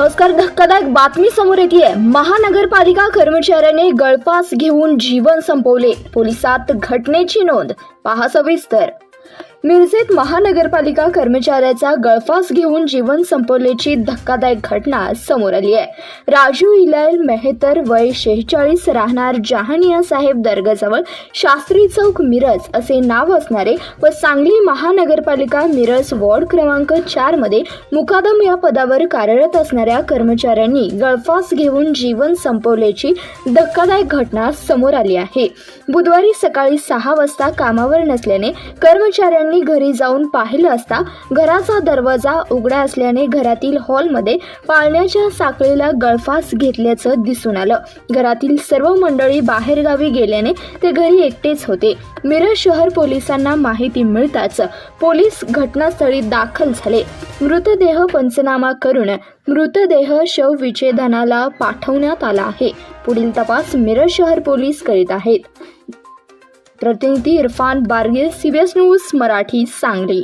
नमस्कार धक्कादायक बातमी समोर येते महानगरपालिका कर्मचाऱ्याने गळफास घेऊन जीवन संपवले. पोलिसात घटनेची नोंद. पहा सविस्तर. मिरजेत महानगरपालिका कर्मचाऱ्याचा गळफास घेऊन जीवन संपवल्याची धक्कादायक घटना समोर आली आहे. राजू इलाल मेहतर वय शेहेचाळीस राहणार जहानिया साहेब दर्गाजवळ शास्त्री चौक मिरज असे नाव असणारे व सांगली महानगरपालिका मिरज वॉर्ड क्रमांक चारमध्ये मुकादम या पदावर कार्यरत असणाऱ्या कर्मचाऱ्यांनी गळफास घेऊन जीवन संपवल्याची धक्कादायक घटना समोर आली आहे. बुधवारी सकाळी सहा वाजता कामावर नसल्याने कर्मचाऱ्यांनी घरी जाऊन पाहिलं असता घराचा दरवाजा उघडा असल्याने घरातील हॉलमध्ये पाळण्याच्या साखळीला गळफास घेतल्याचं दिसून आलं. घरातील सर्व मंडळी बाहेरगावी गेल्याने ते घरी एकटेच होते. मिरज शहर पोलिसांना माहिती मिळताच पोलीस घटनास्थळी दाखल झाले. मृतदेह पंचनामा करून मृतदेह शव विच्छेदनाला पाठवण्यात आला आहे. पुढील तपास मिरज शहर पोलीस करीत आहेत. प्रतिनिधी इरफान बारगे सीबीएस न्यूज मराठी सांगली.